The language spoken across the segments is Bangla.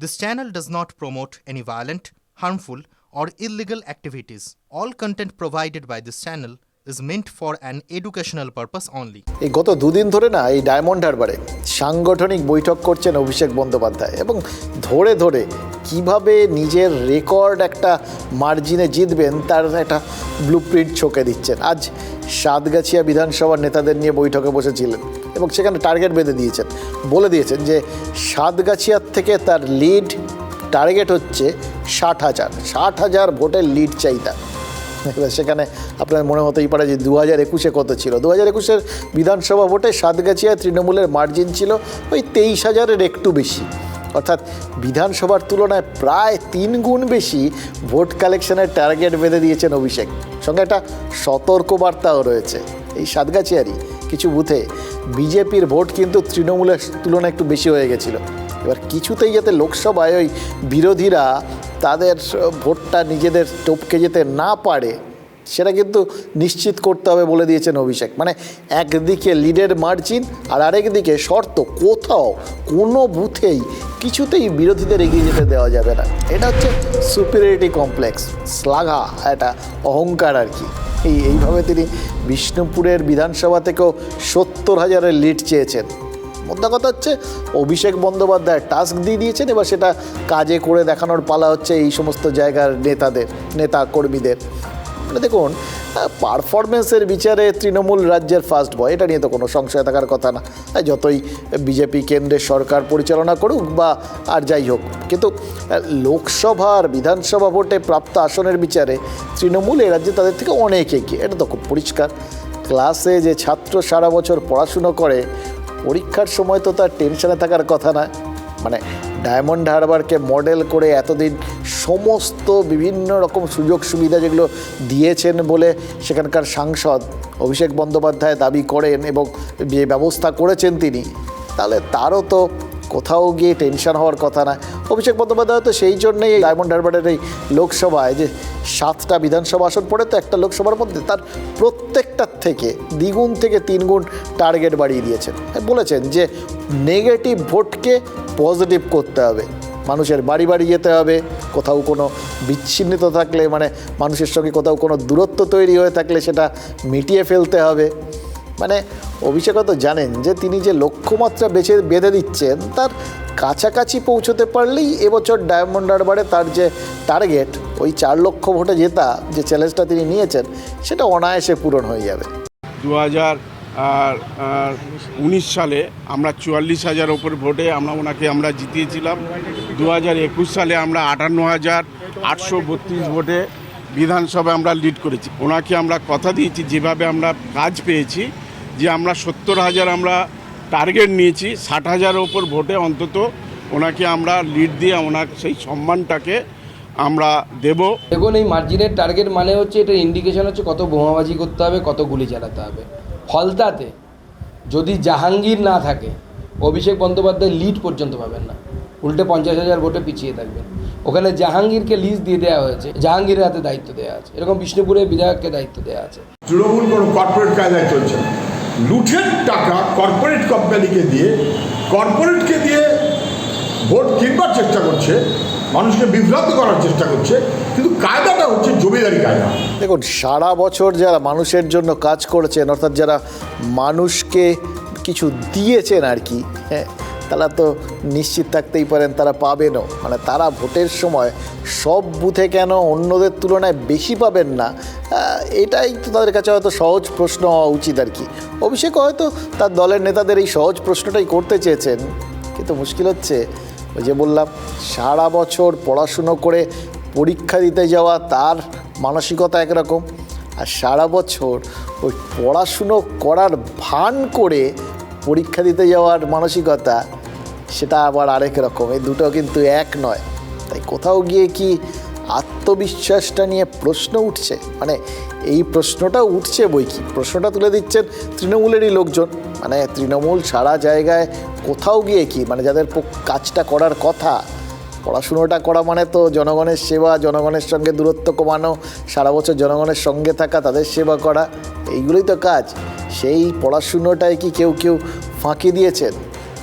This channel does not promote any violent, harmful, or illegal activities. All content provided by this channel is meant for an educational purpose only. এই গত দুদিন ধরে না এই ডায়মন্ড হারবারে সাংগঠনিক বৈঠক করছেন অভিষেক বন্দ্যোপাধ্যায় এবং ধরে ধরে কীভাবে নিজের রেকর্ড একটা মার্জিনে জিতবেন তার একটা ব্লু প্রিন্ট ছকে দিচ্ছেন আজ সাতগাছিয়া বিধানসভার নেতাদের নিয়ে বৈঠকে বসেছিলেন এবং সেখানে টার্গেট বেঁধে দিয়েছেন। বলে দিয়েছেন যে সাতগাছিয়ার থেকে তার লিড টার্গেট হচ্ছে ষাট হাজার। ষাট হাজার ভোটের লিড এবার সেখানে আপনার মনে হতেই পারে যে দু হাজার একুশে কত ছিল? দু হাজার একুশের বিধানসভা ভোটে সাতগাছিয়ায় তৃণমূলের মার্জিন ছিল ওই তেইশ হাজারের একটু বেশি। অর্থাৎ বিধানসভার তুলনায় প্রায় তিন গুণ বেশি ভোট কালেকশনের টার্গেট বেঁধে দিয়েছেন অভিষেক। সঙ্গে একটা সতর্কবার্তাও রয়েছে। এই সাতগাছিয়ারই কিছু বুথে বিজেপির ভোট কিন্তু তৃণমূলের তুলনায় একটু বেশি হয়ে গেছিল। এবার কিছুতেই যাতে লোকসভায় ওই বিরোধীরা তাদের ভোটটা নিজেদের টপকে যেতে না পারে, সেটা কিন্তু নিশ্চিত করতে হবে বলে দিয়েছেন অভিষেক। মানে একদিকে লিডের মার্জিন আর আরেকদিকে শর্ত, কোথাও কোনো বুথেই কিছুতেই বিরোধীদের এগিয়ে যেতে দেওয়া যাবে না। এটা হচ্ছে সুপিরিয়রিটি কমপ্লেক্স শ্লাঘা, একটা অহংকার আর কি। এই, এইভাবে তিনি বিষ্ণুপুরের বিধানসভা থেকেও সত্তর হাজারের লিড চেয়েছেন। মোদ্দা কথা হচ্ছে, অভিষেক বন্দ্যোপাধ্যায় টাস্ক দিয়ে দিয়েছেন, এবার সেটা কাজে করে দেখানোর পালা হচ্ছে এই সমস্ত জায়গার নেতাদের, নেতা কর্মীদের। মানে দেখুন পারফরমেন্সের বিচারে তৃণমূল রাজ্যের ফার্স্ট বয় এটা নিয়ে তো কোনো সংশয় থাকার কথা না। যতই বিজেপি কেন্দ্রের সরকার পরিচালনা করুক বা আর যাই হোক, কিন্তু লোকসভার বিধানসভা ভোটে প্রাপ্ত আসনের বিচারে তৃণমূল এই রাজ্যে তাদের থেকে অনেক এগিয়ে। এটা তো খুব পরিষ্কার। ক্লাসে যে ছাত্র সারা বছর পড়াশুনো করে, পরীক্ষার সময় তো তার টেনশনে থাকার কথা না। মানে ডায়মন্ড হারবারকে মডেল করে এতদিন সমস্ত বিভিন্ন রকম সুযোগ সুবিধা যেগুলো দিয়েছেন বলে সেখানকার সাংসদ অভিষেক বন্দ্যোপাধ্যায় দাবি করেন এবং যে ব্যবস্থা করেছেন তিনি, তাহলে তারও তো কোথাও গিয়ে টেনশন হওয়ার কথা না। অভিষেক বন্দ্যোপাধ্যায় তো সেই জন্যই এই ডায়মন্ড হারবারের এই লোকসভায় যে সাতটা বিধানসভা আসন পড়ে তো একটা লোকসভার মধ্যে তার প্রত্যেকটার থেকে দ্বিগুণ থেকে তিনগুণ টার্গেট বাড়িয়ে দিয়েছেন। বলেছেন যে নেগেটিভ ভোটকে পজিটিভ করতে হবে। মানুষের বাড়ি বাড়ি যেতে হবে, কোথাও কোনো বিচ্ছিন্নিত থাকলে মানে মানুষের সঙ্গে কোথাও কোনো দূরত্ব তৈরি হয়ে থাকলে সেটা মিটিয়ে ফেলতে হবে। মানে অভিষেক তো জানেন যে তিনি যে লক্ষ্যমাত্রা বেছে, বেঁধে দিচ্ছেন, তার কাছাকাছি পৌঁছতে পারলেই এবছর ডায়মন্ড হারবারে তার যে টার্গেট, ওই চার লক্ষ ভোটে জেতা যে চ্যালেঞ্জটা তিনি নিয়েছেন, সেটা অনায়াসে পূরণ হয়ে যাবে। দু হাজার উনিশ সালে আমরা চুয়াল্লিশ হাজার ওপর ভোটে আমরা ওনাকে আমরা জিতিয়েছিলাম। দু হাজার একুশ সালে আমরা আটান্ন হাজার আটশো বত্রিশ ভোটে বিধানসভায় আমরা লিড করেছি। ওনাকে আমরা কথা দিয়েছি, যেভাবে আমরা কাজ পেয়েছি, যে আমরা সত্তর হাজার আমরা টার্গেট নিয়েছি, ষাট হাজারের ওপর ভোটে অন্তত ওনাকে আমরা লিড দিয়ে ওনার সেই সম্মানটাকে আমরা দেবো। দেখুন, এই মার্জিনের টার্গেট মানে হচ্ছে এটা ইন্ডিকেশন হচ্ছে কত বোমাবাজি করতে হবে, কত গুলি চালাতে হবে। ফলতাতে যদি জাহাঙ্গীর না থাকে, অভিষেক বন্দ্যোপাধ্যায় লিড পর্যন্ত পাবেন না। উল্টে পঞ্চাশ হাজার ভোটে পিছিয়ে থাকবেন। ওখানে জাহাঙ্গীরকে লিস্ট দিয়ে দেওয়া হয়েছে। জাহাঙ্গীরের হাতে দায়িত্ব দেওয়া আছে। এরকম বিষ্ণুপুরের বিধায়ককে দায়িত্ব দেওয়া আছে। তৃণমূল কোনো কর্পোরেট কায়দায় চলছে লুঠের টাকা কর্পোরেট কোম্পানিকে দিয়ে কর্পোরেটকে দিয়ে ভোট কিনবার চেষ্টা করছে মানুষকে বিভ্রান্ত করার চেষ্টা করছে, কিন্তু কায়দাটা হচ্ছে জমিদারি কায়দা। দেখুন, সারা বছর যারা মানুষের জন্য কাজ করেছেন, অর্থাৎ যারা মানুষকে কিছু দিয়েছেন আর কি হ্যাঁ তারা তো নিশ্চিত থাকতেই পারেন, তারা পাবেনও। মানে তারা ভোটের সময় সব বুথে কেন অন্যদের তুলনায় বেশি পাবেন না? এটাই তো তাদের কাছে হয়তো সহজ প্রশ্ন হওয়া উচিত আর কি। অভিষেক হয়তো তার দলের নেতাদের এই সহজ প্রশ্নটাই করতে চেয়েছেন, কিন্তু মুশকিল হচ্ছে ওই যে বললাম, সারা বছর পড়াশুনো করে পরীক্ষা দিতে যাওয়া তার মানসিকতা একরকম। আর সারা বছর ওই পড়াশুনো করার ভান করে পরীক্ষা দিতে যাওয়ার মানসিকতা, সেটা আবার আরেক রকম। এই দুটো কিন্তু এক নয়। তাই কোথাও গিয়ে কি আত্মবিশ্বাসটা নিয়ে প্রশ্ন উঠছে। মানে এই প্রশ্নটা উঠছে বই কি? প্রশ্নটা তুলে দিচ্ছেন তৃণমূলেরই লোকজন। মানে তৃণমূল সারা জায়গায় কোথাও গিয়ে কি? মানে যাদের কাজটা করার কথা, পড়াশুনোটা করা মানে তো জনগণের সেবা, জনগণের সঙ্গে দূরত্ব কমানো, সারা বছর জনগণের সঙ্গে থাকা, তাদের সেবা করা, এইগুলোই তো কাজ। সেই পড়াশুনোটায় কি কেউ কেউ ফাঁকি দিয়েছেন?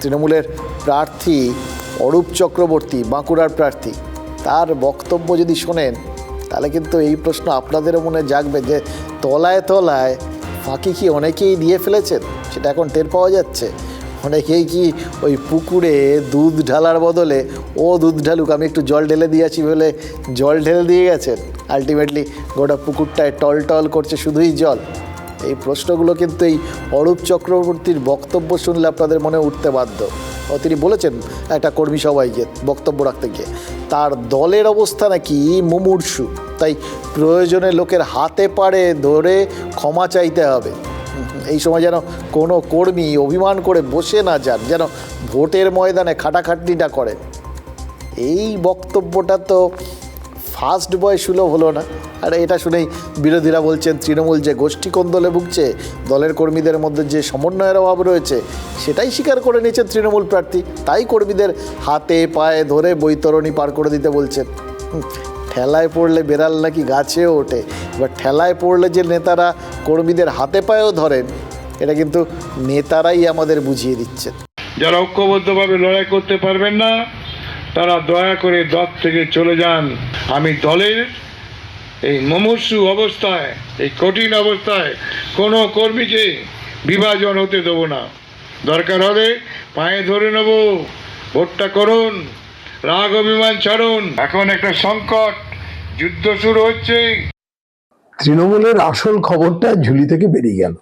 তৃণমূলের প্রার্থী অরূপ চক্রবর্তী, বাঁকুড়ার প্রার্থী। তার বক্তব্য যদি শোনেন, তাহলে কিন্তু এই প্রশ্ন আপনাদেরও মনে জাগবে যে তলায় তলায় ফাঁকি কি অনেকেই দিয়ে ফেলেছেন? সেটা এখন টের পাওয়া যাচ্ছে। অনেকেই কি ওই পুকুরে দুধ ঢালার বদলে, ও দুধ ঢালুক, আমি একটু জল ঢেলে দিয়েছি বলে জল ঢেলে দিয়ে গেছেন? আলটিমেটলি গোটা পুকুরটায় টল টল করছে শুধুই জল। এই প্রশ্নগুলো কিন্তু এই অরূপ চক্রবর্তীর বক্তব্য শুনলে আপনাদের মনে উঠতে বাধ্য। তিনি বলেছেন একটা কর্মী সবাইকে বক্তব্য রাখতে গিয়ে, তার দলের অবস্থা নাকি মুমূর্ষু। তাই প্রয়োজনে লোকের হাতে পারে ধরে ক্ষমা চাইতে হবে। এই সময় যেন কোনো কর্মী অভিমান করে বসে না যান, যেন ভোটের ময়দানে খাটাখাটনিটা করে। এই বক্তব্যটা তো ফার্স্ট বয় সুলভ হলো না। আর এটা শুনেই বিরোধীরা বলছেন, তৃণমূল যে গোষ্ঠী কোন্দলে ভুগছে, দলের কর্মীদের মধ্যে যে সমন্বয়ের অভাব রয়েছে, সেটাই স্বীকার করে নিয়েছেন তৃণমূল প্রার্থী। তাই কর্মীদের হাতে পায়ে ধরে বৈতরণী পার করে দিতে বলছেন। ঠেলায় পড়লে বেড়াল নাকি গাছেও ওঠে। এবার ঠেলায় পড়লে যে নেতারা কর্মীদের হাতে পায়েও ধরেন, এটা কিন্তু নেতারাই আমাদের বুঝিয়ে দিচ্ছেন। যারা ঐক্যবদ্ধভাবে লড়াই করতে পারবেন না, তারা দয়া করে দল থেকে চলে যান। আমি দলের এই মুমূর্ষু অবস্থায়, এই কঠিন অবস্থায় কোনো কর্মীকে বিভাজন হতে দেবো না। দরকার হলে পায়ে ধরে নেব, ভোটটা করুন, রাগ অভিমান ছাড়ুন। এখন একটা সংকট, যুদ্ধ শুরু হচ্ছে। তৃণমূলের আসল খবরটা ঝুলি থেকে বেরিয়ে গেল।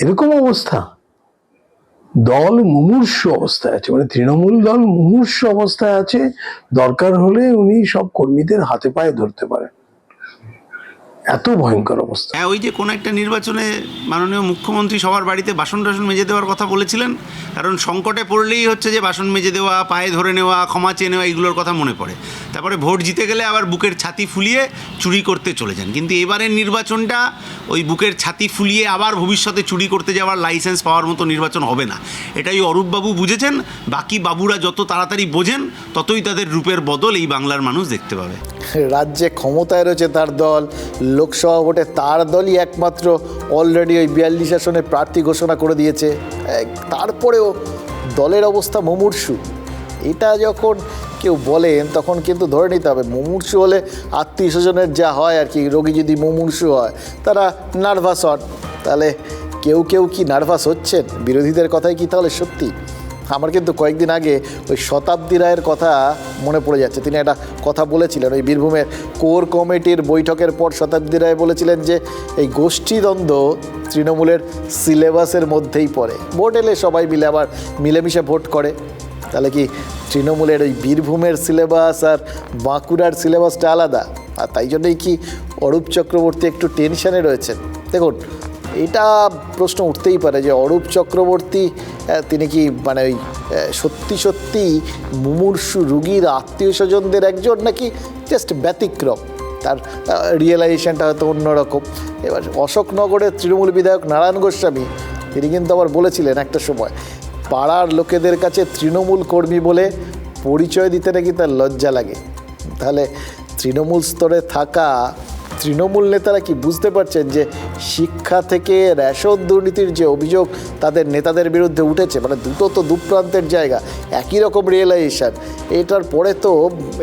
এরকম অবস্থা। দল মুমূর্ষ অবস্থায় আছে মানে তৃণমূল দল মুমূর্ষ অবস্থায় আছে, দরকার হলে উনি সব কর্মীদের হাতে পায়ে ধরতে পারেন। এত ভয়ঙ্কর অবস্থা। হ্যাঁ ওই যে কোনো একটা নির্বাচনে মাননীয় মুখ্যমন্ত্রী সবার বাড়িতে বাসন টাসন মেজে দেওয়ার কথা বলেছিলেন, কারণ সংকটে পড়লেই হচ্ছে যে বাসন মেজে দেওয়া, পায়ে ধরে নেওয়া, ক্ষমা চেয়ে নেওয়া এগুলোর কথা মনে পড়ে। তারপরে ভোট জিতে গেলে আবার বুকের ছাতি ফুলিয়ে চুরি করতে চলে যান। কিন্তু এবারের নির্বাচনটা ওই বুকের ছাতি ফুলিয়ে আবার ভবিষ্যতে চুরি করতে যাওয়ার লাইসেন্স পাওয়ার মতো নির্বাচন হবে না। এটাই অরূপবাবু বুঝেছেন, বাকি বাবুরা যত তাড়াতাড়ি বোঝেন, ততই তাদের রূপের বদল এই বাংলার মানুষ দেখতে পাবে। রাজ্যে ক্ষমতায় রয়েছে তার দল, লোকসভা ভোটে তার দলই একমাত্র অলরেডি ওই বিয়াল্লিশ আসনে প্রার্থী ঘোষণা করে দিয়েছে। তারপরেও দলের অবস্থা মুমূর্ষু। এটা যখন কেউ বলেন, তখন কিন্তু ধরে নিতে হবে, মুমূর্ষু হলে আত্মীয় স্বজনের যা হয় আর কি, রোগী যদি মুমূর্ষু হয়, তারা নার্ভাস হন। তাহলে কেউ কেউ কি নার্ভাস হচ্ছেন? বিরোধীদের কথাই কি তাহলে সত্যি? আমার কিন্তু কয়েকদিন আগে ওই শতাব্দী রায়ের কথা মনে পড়ে যাচ্ছে। তিনি একটা কথা বলেছিলেন, ওই বীরভূমের কোর কমিটির বৈঠকের পর শতাব্দী রায় বলেছিলেন যে, এই গোষ্ঠীদ্বন্দ্ব তৃণমূলের সিলেবাসের মধ্যেই পড়ে। ভোট এলে সবাই মিলে আবার মিলেমিশে ভোট করে। তাহলে কি তৃণমূলের ওই বীরভূমের সিলেবাস আর বাঁকুড়ার সিলেবাসটা আলাদা? আর তাই জন্যই কি অরূপ চক্রবর্তী একটু টেনশনে রয়েছেন? দেখুন এটা প্রশ্ন উঠতেই পারে যে অরূপ চক্রবর্তী তিনি কি মানে ওই সত্যি সত্যি মুমূর্ষু রুগীর আত্মীয় স্বজনদের একজন নাকি জাস্ট ব্যতিক্রম? তার রিয়েলাইজেশনটা হয়তো অন্যরকম। এবার অশোকনগরের তৃণমূল বিধায়ক নারায়ণ গোস্বামী, তিনি কিন্তু আবার বলেছিলেন একটা সময়, পাড়ার লোকেদের কাছে তৃণমূল কর্মী বলে পরিচয় দিতে নাকি তার লজ্জা লাগে? তাহলে তৃণমূল স্তরে থাকা তৃণমূল নেতারা কি বুঝতে পারছেন যে শিক্ষা থেকে রেশন দুর্নীতির যে অভিযোগ, তাদের নেতাদের বিরুদ্ধে উঠেছে? মানে দুটো তো দুপ্রান্তের জায়গা, একই রকম রিয়েলাইজেশন এটার পরে তো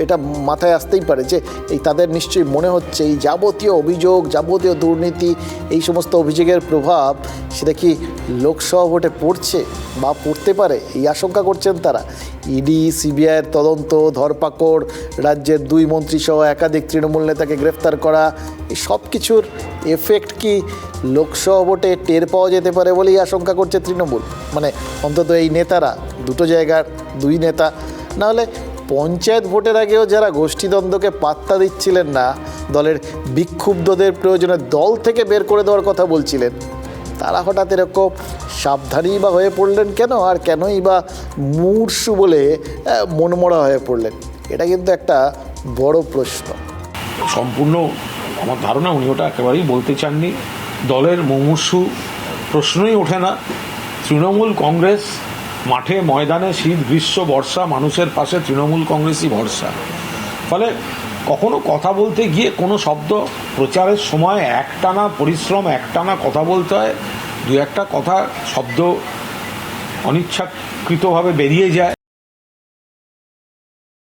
এটা মাথায় আসতেই পারে যে এই তাদের নিশ্চয়ই মনে হচ্ছে এই যাবতীয় অভিযোগ, যাবতীয় দুর্নীতি, এই সমস্ত অভিযোগের প্রভাব, সেটা কি লোকসভা ভোটে পড়ছে বা পড়তে পারে? এই আশঙ্কা করছেন তারা। ইডি সিবিআইয়ের তদন্ত, ধরপাকড়, রাজ্যের দুই মন্ত্রী সহ একাধিক তৃণমূল নেতাকে গ্রেফতার করা এই সব কিছুর এফেক্ট কি লোকসভা ভোটে টের পাওয়া যেতে পারে বলেই আশঙ্কা করছে তৃণমূল? মানে অন্তত এই নেতারা, দুটো জায়গার দুই নেতা। নাহলে পঞ্চায়েত ভোটের আগেও যারা গোষ্ঠীদ্বন্দ্বকে পাত্তা দিচ্ছিলেন না, দলের বিক্ষুব্ধদের প্রয়োজনে দল থেকে বের করে দেওয়ার কথা বলছিলেন, তারা হঠাৎ এরকম সাবধানী বা হয়ে পড়লেন কেন? আর কেনই বা মূর্ষু বলে মনমরা হয়ে পড়লেন? এটা কিন্তু একটা বড় প্রশ্ন। সম্পূর্ণ আমার ধারণা উনি ওটা একেবারেই বলতে চাননি। দলের মুমূর্ষু প্রশ্নই ওঠে না। তৃণমূল কংগ্রেস মাঠে ময়দানে শীত, গ্রীষ্ম, বর্ষা, মানুষের পাশে তৃণমূল কংগ্রেসই ভরসা। ফলে কখনো কথা বলতে গিয়ে কোনো শব্দ প্রচারের সময় একটানা পরিশ্রম, একটানা কথা বলতে হয়। দু একটা কথা শব্দ অনিচ্ছাকৃতভাবে বেরিয়ে যায়।